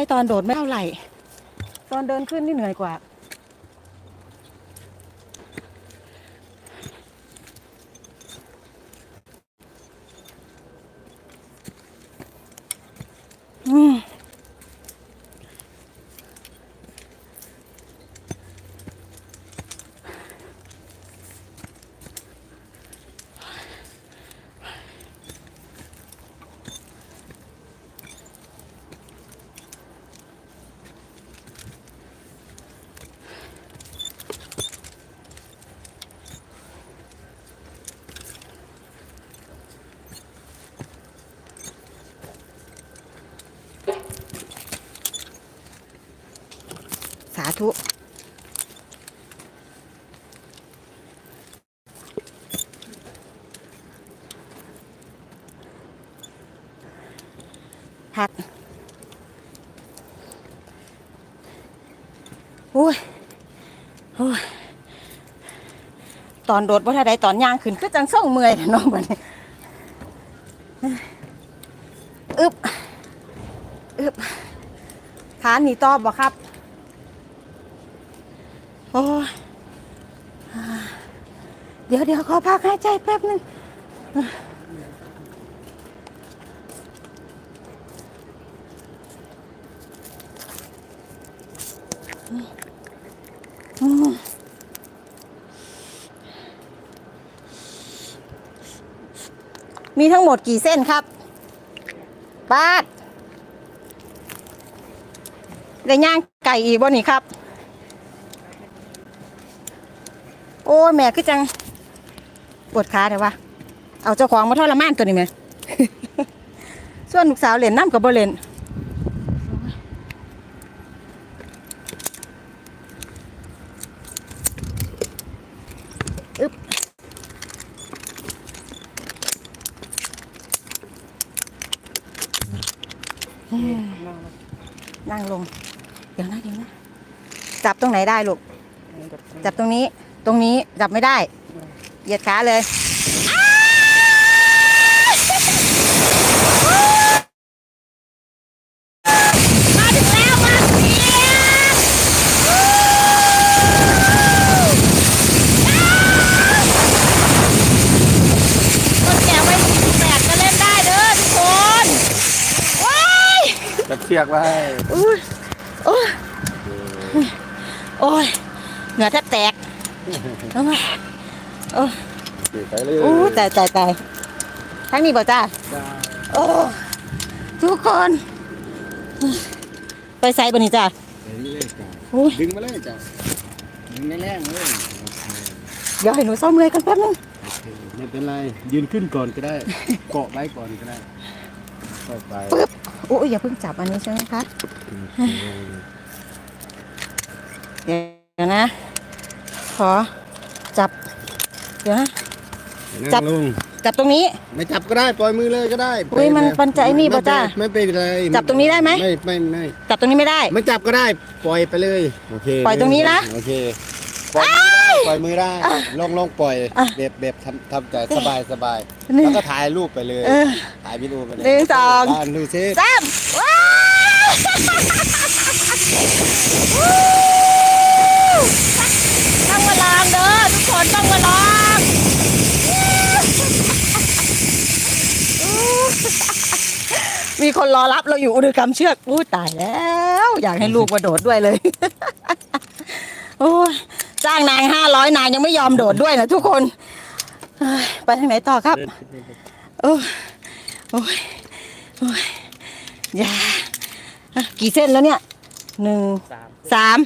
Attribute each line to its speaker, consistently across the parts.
Speaker 1: อ้ตอนโดดไม่เท่าไหร่ ตอนเดินขึ้นนี่เหนื่อยกว่า ตอนโดดว่าถ้าใดตอนย่างขึ้นก็จังส่งเมื่อยน้องบัดนี้อึบอึบขาหนีตอบบ่ครับ โอ้ยเดี๋ยวเดี๋ยวขอพักหายใจแป๊บนึง มีทั้งหมดกี่เส้นครับปาดได้ย่างไก่อีกบ่นี่ครับ โอ้แม่คือจังปวดขาเดี๋ยววะเอาเจ้าของมาทรมานตัวนี้ไหมส่วนลูกสาวเล่นน้ำกับบ่เล่น นั่งลง เดี๋ยวนะเดี๋ยวนะ จับตรงไหนได้ลูก จับตรงนี้ ตรงนี้จับไม่ได้ เหยียดขาเลย มาถึงแล้วมาเสียคนแก่ไว้แปดก็เล่นได้เด้อทุกคนว้าย
Speaker 2: จับเชือกไว้
Speaker 1: อุ้ยโอ้ยโอ้ยเหงื่อแทบแตกเอามาโอ้ย
Speaker 2: เดี๋ยวไปเลย
Speaker 1: อู้ตายตายตายทั้งนี้บ่จ้า
Speaker 2: จ้า
Speaker 1: โอ้ทุกคน ไปใส่บนี่จ้า
Speaker 2: เดี๋ยวนี้เลยจ้า
Speaker 1: อุ้ย
Speaker 2: ดึงมาเลยจ้าดึงแรงๆเลย
Speaker 1: เดี๋ยวให้หนูซ่อมเลยกันแป๊บนึง
Speaker 2: โอเคไม่เป็นไรยืนขึ้นก่อนก็ได้ เกาะไว้ก่อนก็ได้ค่อยไป
Speaker 1: ปึ๊บ โอ้ยอย่าเพิ่งจับอันนี้ใช่ไหมคะเดี๋ยวนะ ขอจับ เดี๋ยวนะ จั
Speaker 2: จั
Speaker 1: บ
Speaker 2: บลง
Speaker 1: จับตรงนี้
Speaker 2: ไม่จับก็ได้ปล่อยมือเลยก็ได้
Speaker 1: อุ๊ยมันมันจะไอ้นี่ป่ะจ้า
Speaker 2: ไม่เป็นไร
Speaker 1: จับตรงนี้ได้ไหม
Speaker 2: ไม่ไม่ไม่
Speaker 1: จับตรงนี้ไม่ได้
Speaker 2: ไม่จับก็ได้ ปล่อยไปเลย โอเค
Speaker 1: ปล่อยตรงนี้นะ
Speaker 2: โอเคปล่อยมือได้ ปล่อยมือได้ลองลองปล่อย
Speaker 1: อะ
Speaker 2: แบบแบบทำทำใจสบายสบาย
Speaker 1: นี่
Speaker 2: แล้วก็ถ่ายรูปไปเลย
Speaker 1: เออ
Speaker 2: ถ่ายวิดีโอไปเลย
Speaker 1: หนึ่งสอง
Speaker 2: บ้านดูซิ
Speaker 1: สามว้าวต้องมาลองเด้อทุกคนต้องมาลองมีคนรอรับเราอยู่อุดกรรมเชือกอู้ตายแล้ว อยากให้ลูกมาโดดด้วยเลย โอ้ย จ้างนายห้าร้อยนายยังไม่ยอมโดดด้วยนะทุกคนเอ้ยไปทางไหนต่อครับ โอ้ยโอ้ยโอ้ยอย่าอะกี่เส้นแล้วเนี่ยหนึ่งสาม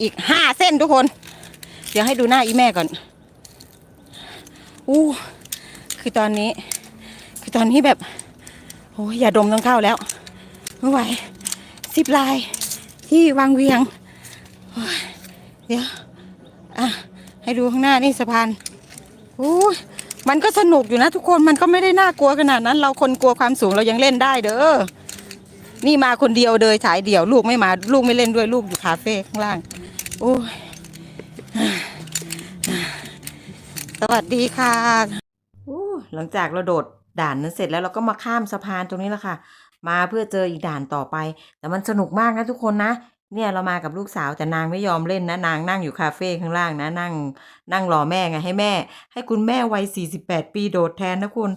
Speaker 1: อีกห้าเส้นทุกคน เดี๋ยวให้ดูหน้าอีแม่ก่อนอู้คือตอนนี้ คือตอนนี้แบบโอ้ยอย่าดมต้องเข้าแล้วไม่ไหวสิบลายที่วางเวียงโอ้ยเดี๋ยว อะให้ดูข้างหน้านี่สะพานอู้มันก็สนุกอยู่นะทุกคนมันก็ไม่ได้น่ากลัวขนาดนั้น เราคนกลัวความสูงเรายังเล่นได้เด้อนี่มาคนเดียวเลยฉายเดี่ยวลูกไม่มาลูกไม่เล่นด้วยลูกอยู่คาเฟ่ข้างล่างโอ้ยสวัสดีค่ะอู้หลังจากเราโดดด่านนั้นเสร็จแล้วเราก็มาข้ามสะพานตรงนี้แล้วค่ะ มาเพื่อเจออีกด่านต่อไป แต่มันสนุกมากนะทุกคนนะ เนี่ยเรามากับลูกสาวแต่นางไม่ยอมเล่นนะ นางนั่งอยู่คาเฟ่ข้างล่างนะ นั่ง นั่งรอแม่ไงให้แม่ ให้คุณแม่วัย48 ปีโดดแทนนะคุณ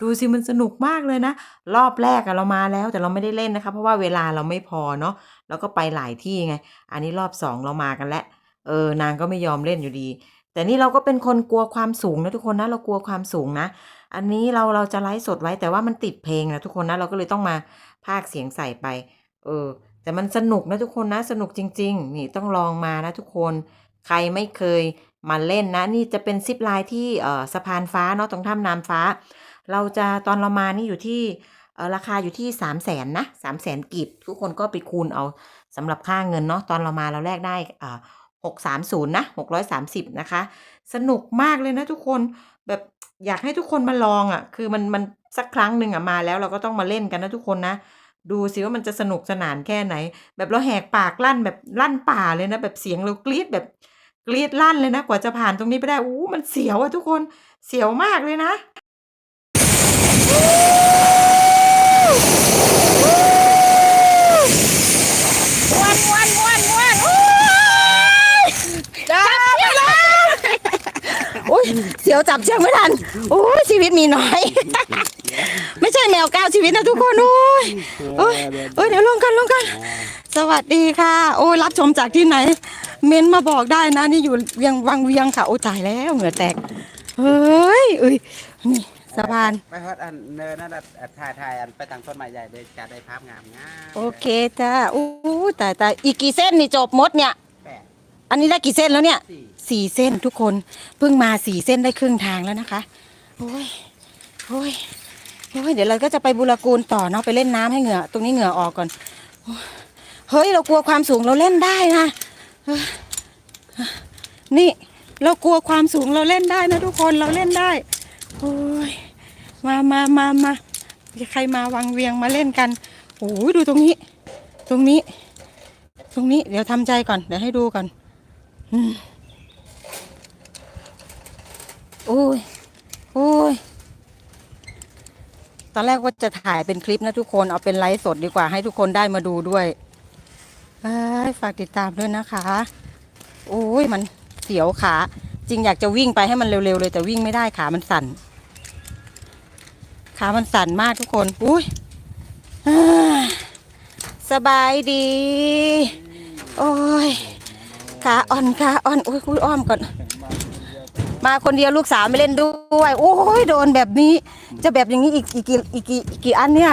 Speaker 1: ดูสิมันสนุกมากเลยนะ รอบแรกอะเรามาแล้วแต่เราไม่ได้เล่นนะคะ เพราะว่าเวลาเราไม่พอเนาะแล้วก็ไปหลายที่ไง อันนี้รอบสองเรามากันแล้วเออนางก็ไม่ยอมเล่นอยู่ดี แต่นี่เราก็เป็นคนกลัวความสูงนะทุกคนนะเรากลัวความสูงนะ อันนี้เราเราจะไลฟ์สดไว้แต่ว่ามันติดเพลงนะทุกคนนะเราก็เลยต้องมาพากย์เสียงใส่ไป เออ แต่มันสนุกนะทุกคนนะสนุกจริง ๆ นี่ต้องลองมานะทุกคนใครไม่เคยมาเล่นนะ นี่จะเป็นซิปไลน์ที่สะพานฟ้าเนาะตรงถ้ำน้ำฟ้า เราจะตอนเรามานี่อยู่ที่ราคาอยู่ที่3 0 0แสนนะ3 0 0แสนกีบทุกคนก็ไปคูณเอาสำหรับค่าเงินเนาะตอนเรามาเราแลกได้หกสามศูนย์นะหกร้อยสามสิบนะคะ สนุกมากเลยนะทุกคนแบบอยากให้ทุกคนมาลองอะ่ะ คือมันมันสักครั้งหนึ่งอะ่ะมาแล้วเราก็ต้องมาเล่นกันนะทุกคนนะ ดูสิว่ามันจะสนุกสนานแค่ไหน แบบเราแหกปากลั่นแบบลั่นป่าเลยนะ แบบเสียงเรากรี๊ดแบบกรี๊ดลั่นเลยนะกว่าจะผ่านตรงนี้ไปได้อู้มันเสียวอะทุกคนเสียวมากเลยนะม้วนม้วนม้วนม้วนโอ้ยจับเชือกแล้วโอ้ยเสียวจับเชือกไม่ทันโอ้ยชีวิตมีน้อย ไม่ใช่แมวก้าวชีวิตนะทุกคนโอ้ยโอ้ยโอ้ยเดี๋ยวลงกันลงกันสวัสดีค่ะ โอ้ยรับชมจากที่ไหน เมนมาบอกได้นะ นี่อยู่เวียงวังเวียงค่ะ โอ้ยตายแล้วเหงื่อแตกเฮ้ยเอ้ยนี่สะพาน
Speaker 3: ไปฮอดอันเนินนั่นน่ะอันถ่ายถ่ายอันไปทางต้นไม้ใหญ่เลยจะได้ภาพงามงาม
Speaker 1: โอเคจ้าอู้ตายตายอีกกี่เส้นนี่จบหมดเนี่ย
Speaker 3: แปด
Speaker 1: อันนี้ได้กี่เส้นแล้วเนี่ย
Speaker 3: สี่
Speaker 1: สี่เส้นทุกคนเพิ่งมาสี่เส้นได้ครึ่งทางแล้วนะคะโอ้ยโอ้ย โอ้ยเดี๋ยวเราก็จะไปบุรกูลต่อเนาะไปเล่นน้ำให้เหงื่อ ตรงนี้เหงื่อออกก่อนเฮ้ยเรากลัวความสูงเราเล่นได้นะนี่เรากลัวความสูงเราเล่นได้นะทุกคนเราเล่นได้โอ้ยมามามามาใครมาวังเวียงมาเล่นกันโอ้ยดูตรงนี้ ตรงนี้ ตรงนี้เดี๋ยวทำใจก่อนเดี๋ยวให้ดูก่อนโอ้ย โอ้ย ตอนแรกว่าจะถ่ายเป็นคลิปนะทุกคนเอาเป็นไลฟ์สดดีกว่าให้ทุกคนได้มาดูด้วยเอ้ฝากติดตามด้วยนะคะโอ้ยมันเสียวขา จริงอยากจะวิ่งไปให้มันเร็วๆเลย แต่วิ่งไม่ได้ขามันสั่น ขามันสั่นมากทุกคนอุ้ยสบายดี โอ้ยขาอ่อนขาอ่อนอุ้ยคุยอ้อมก่อน มาคนเดียวลูกสาวไม่เล่นด้วย โอ้ยโดนแบบนี้ จะแบบอย่างนี้อีกอีกกี่อีกกี่อีกกี่อันเนี่ย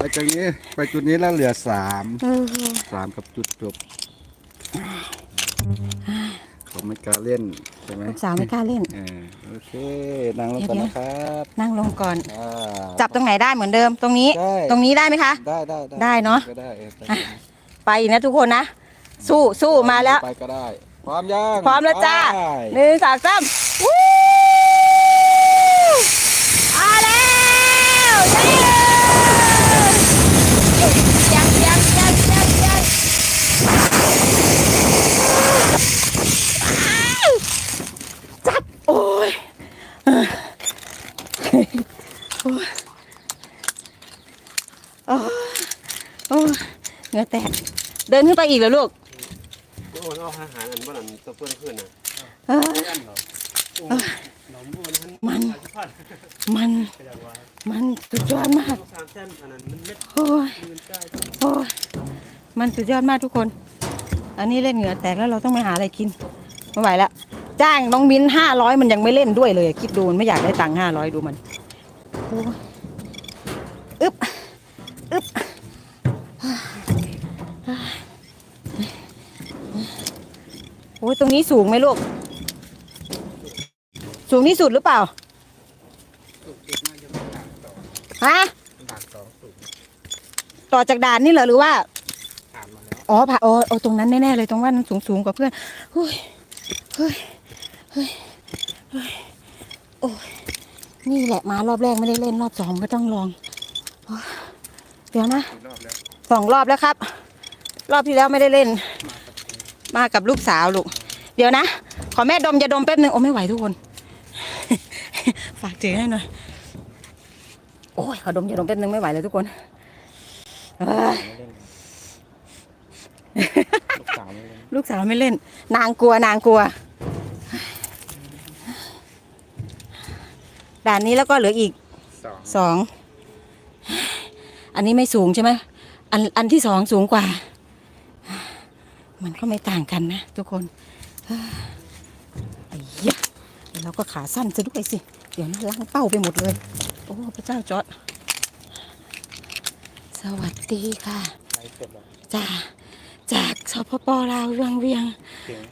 Speaker 2: ไปจุดนี้ไปจุดนี้แล้วเหลือสาม
Speaker 1: เออ
Speaker 2: สามกับจุดจบผมไม่กล้าเล่นใช่ไหม
Speaker 1: ลูกสาวไม่กล้าเล่น
Speaker 2: เออโอเคนั่งลงก่อนนะครับ
Speaker 1: นั่งลงก่อน
Speaker 2: อ่า
Speaker 1: จับตรงไหนได้เหมือนเดิมตรงนี้
Speaker 2: ได้
Speaker 1: ตรงนี้ได้ไหมคะ
Speaker 2: ได้ได้
Speaker 1: ได้เนอะ
Speaker 2: ก็ได้เออไป
Speaker 1: ไปอีกนะทุกคนนะ สู้สู้มาแล้ว
Speaker 2: ไปก็ได้พร้อมยัง
Speaker 1: พร้อมแล้วจ้า
Speaker 2: ไป
Speaker 1: หนึ่งสองสามวู้ มาแล้วเย้ยังยังยังยังยังจับโอ้ยโอ้ยโอ้ยโอ้ยเหงื่อแตก เดินขึ้นไปอีกเหรอลูก
Speaker 3: โอ้เอาอาหารอันบ่นั้นตัวเพื่อนขึ้นน่ะ
Speaker 1: เอ้ย
Speaker 3: ยันเหรอโอ้หน มัน
Speaker 1: มัน มันสุดยอดมาก
Speaker 3: เส้นอันนั้นมันเม็ด
Speaker 1: โอ้ย
Speaker 3: เงินใกล้
Speaker 1: โอ้ยมันสุดยอดมากทุกคน อันนี้เล่นเหงื่อแตกแล้วเราต้องไปหาอะไรกิน ไม่ไหวแล้วจ้างน้องมิ้นห้าร้อยมันยังไม่เล่นด้วยเลย คิดดูมันไม่อยากได้ตังค์ห้าร้อยดูมันโอ้ยอึ๊บอึ๊บโอ้ยตรงนี้สูงไหมลูก สูงที่สุดหรือเปล่าฮะต่อจากด่านนี่เหรอหรือว่าอ๋อผ่าอ๋อเอตรงนั้นแน่ๆเลยตรงว่านั้นสูงสูงกว่าเพื่อนเฮ้ยเฮ้ยเฮ้ยเฮ้ยโอ้ยนี่แหละมารอบแรกไม่ได้เล่นรอบสองก็ต้องลองเดี๋ยวนะสองรอบแล้วครับ รอบที่แล้วไม่ได้เล่น มากับลูกสาวลูก เดี๋ยวนะ ขอแม่ดมจะดมแป๊บนึงโอ้ไม่ไหวทุกคน ฝากถือให้หน่อย โอ้ยขอดมจะดมแป๊บนึงไม่ไหวเลยทุกคนเอ้ย
Speaker 2: ลูกสาวไม่เล่น
Speaker 1: ลูกสาวไม่เล่น นางกลัวนางกลัว ด่านนี้แล้วก็เหลืออีก
Speaker 3: สอง
Speaker 1: สอง อันนี้ไม่สูงใช่ไหมอันอันที่สองสูงกว่า มันก็ไม่ต่างกันนะทุกคนไอ้ยะเราก็ขาสั้นซะด้วยสิ เดี๋ยวนะล้างเป้าไปหมดเลย โอ้พระเจ้าจอด สวัสดีค่ะ
Speaker 3: ไลฟ์เสร็จแล้ว
Speaker 1: จ้าจากสปปลาวเวียงเวียง
Speaker 3: เสียง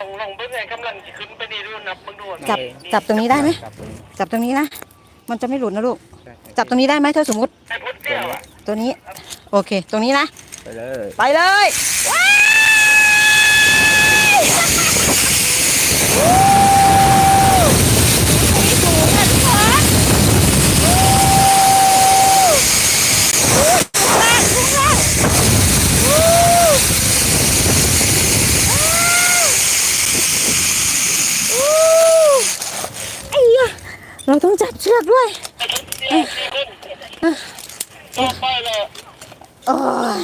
Speaker 4: ลงลงไปไหนกำลังจะขึ้นไปนี่ด้วยนะมึงดู
Speaker 1: จับจับตรงนี้ได้ไหม
Speaker 3: จับตรงนี้
Speaker 1: จับตรงนี้นะ มันจะไม่หลุดนะลูก
Speaker 3: ใช่ใช่
Speaker 1: จับตรงนี้ได้ไหมถ้าสมมติ
Speaker 4: ไอ้พุทธเตี้ยวอะ
Speaker 1: ตัวนี้ โอเค ตรงนี้นะ
Speaker 3: ไปเลย
Speaker 1: ไปเลยว้าวไอ้ยะ เราต้องจับเชือกด้วย
Speaker 4: ต่อไปเลย
Speaker 1: โอ้ย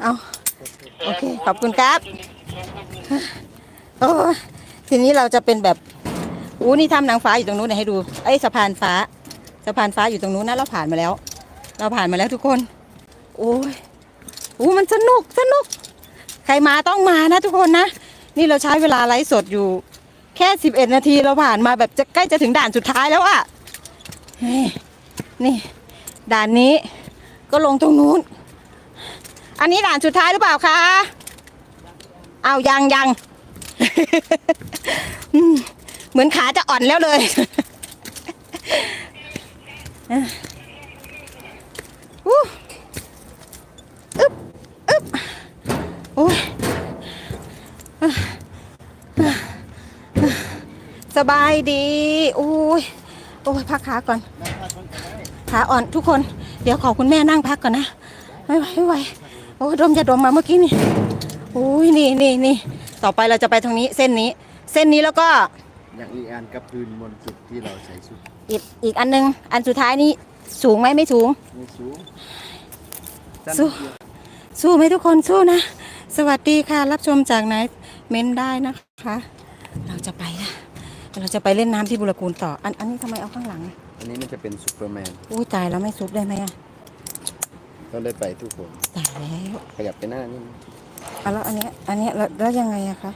Speaker 1: เอาโอเค ขอบคุณครับ โอ้ทีนี้เราจะเป็นแบบอู้นี่ถ้ำนางฟ้าอยู่ตรงนู้นเดี๋ยให้ดู ไอ้ยสะพานฟ้า สะพานฟ้าอยู่ตรงนู้นนะเราผ่านมาแล้ว เราผ่านมาแล้วทุกคน โอ้ยอู้มันสนุกสนุก ใครมาต้องมานะทุกคนนะ นี่เราใช้เวลาไลฟ์สดอยู่ แค่สิบเอ็ดนาทีเราผ่านมาแบบจะใกล้จะถึงด่านสุดท้ายแล้วอะนี่นี่ ด่านนี้ก็ลงตรงนู้น อันนี้ด่านสุดท้ายหรือเปล่าคะเอายังยังเหมือนขาจะอ่อนแล้วเลยอู้บอึ๊บ โอ้ยสบายดีโอ้ยโอ้ยพักขาก่อน ขาอ่อนทุกคน เดี๋ยวขอคุณแม่นั่งพักก่อนนะ ไม่ไหวไม่ไหวโอ้ยดมจะดมมาเมื่อกี้นี่โอ้ยนี่นี่นี่ต่อไปเราจะไปทางนี้เส้นนี้ เส้นนี้แล้วก็
Speaker 2: อย่างอีกอันกับพื้นบนจุดที่เราใส่สุด
Speaker 1: อีกอีกอันนึง อันสุดท้ายนี้สูงไหมไม่สูง
Speaker 2: ไม่สูง
Speaker 1: สู้ สู้ไหมทุกคนสู้นะ สวัสดีค่ะ รับชมจากไหนเม้นได้นะคะ เราจะไปนะเราจะไปเล่นน้ำที่บุรกูลต่อ อันอันนี้ทำไมเอาข้างหลัง
Speaker 2: อันนี้มันจะเป็นซูเปอร์แมน
Speaker 1: อุ้ยตายแล้วไม่ซุปได้ไหมอะ
Speaker 2: ก็ได้ไปทุกคน
Speaker 1: ตายแล้ว
Speaker 2: ขยับไปหน้านี่
Speaker 1: เอาแล้วอันเนี้ยอันเนี้ยแล้วแล้วยังไงอะคะ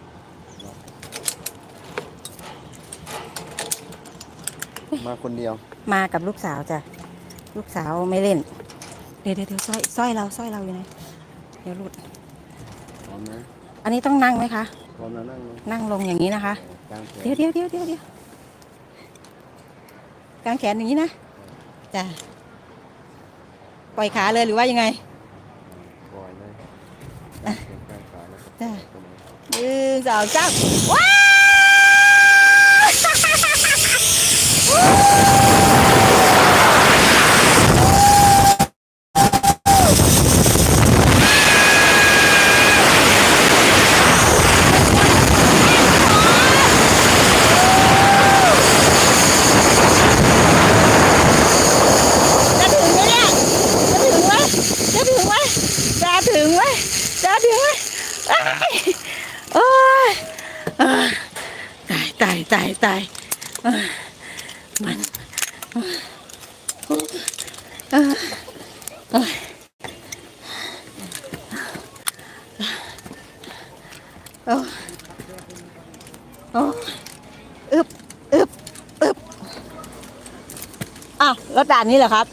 Speaker 2: มาคนเดียว
Speaker 1: มากับลูกสาวจ้ะลูกสาวไม่เล่น เดี๋ยวเดี๋ยวเดี๋ยวสร้อยสร้อยเราสร้อยเราอยู่ไหน เดี๋ยวหลุด
Speaker 2: พร้อมนะ
Speaker 1: อันนี้ต้องนั่งไหมคะ
Speaker 2: พร้อมแล้วนั่งลง
Speaker 1: นั่งลงอย่างนี้นะคะ
Speaker 2: กลางแขน
Speaker 1: เดี๋ยวเดี๋ยวเดี๋ยวเดี๋ยวเดี๋ยวกางแขนอย่างนี้นะจ้ะปล่อยขาเลยหรือว่ายังไง
Speaker 2: ปล่อยเลยกลางแขนกลางขาแล้วก็
Speaker 1: จ้ะ
Speaker 2: ตรงนี้
Speaker 1: หนึ่งสองสามว้าว จะถึงไหมเนี่ย จะถึงไหมจะถึงไหมจะถึงไหมจะถึงไหมเอ้ยโอ้ยเอ้ยตายตายตายตายเอ้ยมันเอ้ยเอ้ยเอ้ย โอ้ยโอ้ยอึบอึบอึบอ้าวแล้วด่านนี้เหรอครับ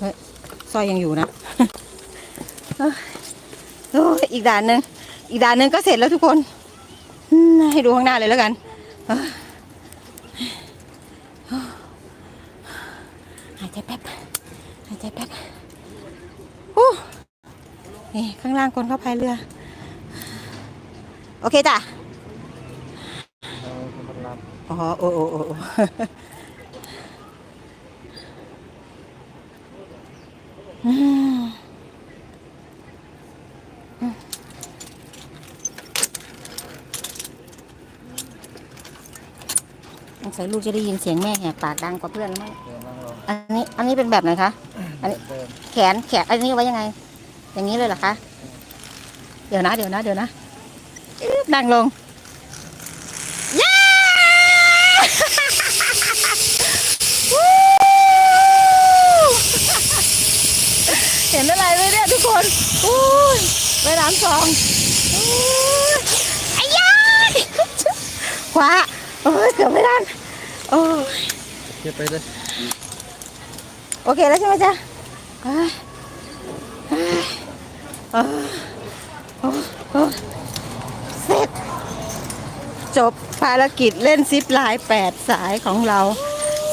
Speaker 1: สร้ยซอยยังอยู่นะโอ้ยอีกด่านหนึ่งอีกด่านหนึ่งก็เสร็จแล้วทุกคน ให้ดูข้างหน้าเลยแล้วกันเอ้ยหายใจแป๊บหายใจแป๊บอู้นี่ข้างล่างคนเข้าพายเรือ โอเคจ้ะ
Speaker 2: อ๋
Speaker 1: อโอ้โอ้โอ้อืมสงสัยลูกจะได้ยินเสียงแม่แหกปากดังกว่าเพื่อนมั้งอันนี้ อันนี้เป็นแบบไหนคะ อันนี้แขนแขนอันนี้ไว้ยังไง อย่างนี้เลยเหรอคะ ดี๋ยวนะ เดี๋ยวนะ เดี๋ยวนะอึ๊บนั่งลงย้าวู้เห็นอะไรไหมเนี่ยทุกคนอุ้ยไปน้ำซองอุ้ยไอ้ยาคว้าโอ้ยเกือบไม่ทันโอ้ย
Speaker 2: เก็บไปเลย
Speaker 1: โอเคแล้วใช่ไหมจ๊ะเอ้ยเอ้ย เสร็จ จบภารกิจเล่นซิปไลน์แปดสายของเรา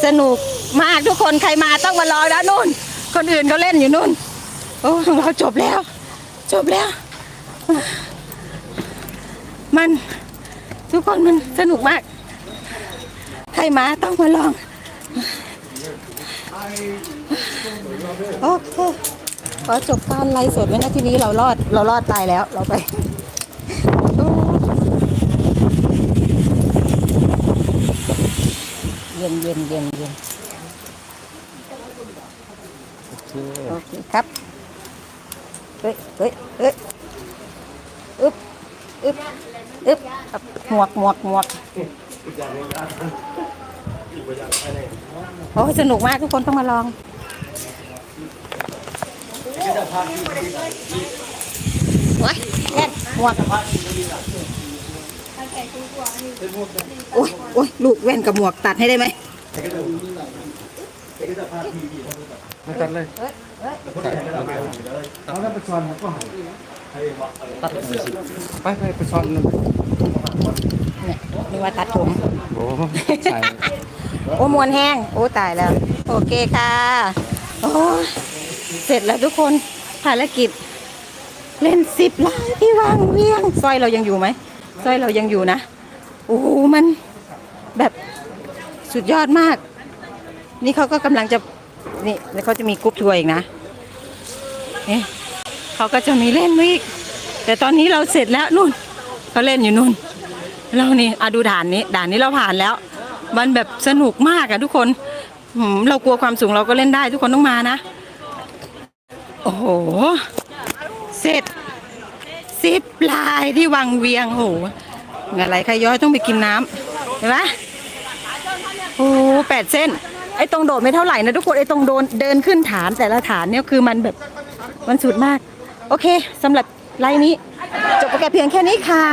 Speaker 1: สนุกมากทุกคนใครมาต้องมารอนะนุ่น คนอื่นเขาเล่นอยู่นุ่น โอ้ของเราจบแล้ว จบแล้ว มันทุกคนมันสนุกมาก ใครมาต้องมาลอง โอเค อจบการไลฟ์สดไว้นะทีนี้เรารอดเรารอดตายแล้วเราไปเย็นเย็นเย็นเย็น
Speaker 2: โอเค
Speaker 1: ครับ เฮ้ยเฮ้ยเฮ้ยอึ๊บอึ๊บอึ๊บครับหมวกหมวกหมวกโอ้สนุกมากทุกคนต้องมาลอง โอ้ยแค่หมวกโอ้ยโอ้ยลูกแว่นกับหมวกตัดให้ได้ไหม
Speaker 2: มาตัดเลย
Speaker 1: เอา
Speaker 2: แล้วไปซ้อนก็หายตัดเลยไปไปไปซ้อนนึง
Speaker 1: เนี่ยนึกว่าตัดผม
Speaker 2: โอ้ใช่
Speaker 1: โอ้มวนแห้ง โอ้ตายแล้ว โอเคค่ะ โอ้ย เสร็จแล้วทุกคนภารกิจ เล่นสิบล้ายที่วางเวียงสร้อยเรายังอยู่ไหมสร้อยเรายังอยู่นะโอ้โหมันแบบสุดยอดมาก นี่เขาก็กำลังจะนี่แล้วเขาจะมีกรุ๊ปทัวร์อีกนะนี่เขาก็จะมีเล่นอีกแต่ตอนนี้เราเสร็จแล้วนู่นเขาเล่นอยู่นู่นเรานี่อะดูด่านนี้ด่านนี้เราผ่านแล้ว มันแบบสนุกมากอะทุกคนเรากลัวความสูงเราก็เล่นได้ทุกคนต้องมานะ โอ้โห เสร็จสิบลายที่วังเวียงโอ้โหอะไรใครย้อยต้องไปกินน้ำเห็นไหมโอ้โหแปดเส้น ไอ้ตรงโดดไม่เท่าไหร่นะทุกคน ไอ้ตรงโดนเดินขึ้นฐานแต่ละฐานเนี่ยคือมันแบบมันสุดมาก โอเคสำหรับไลน์นี้ จบไปแค่เพียงแค่นี้ค่ะ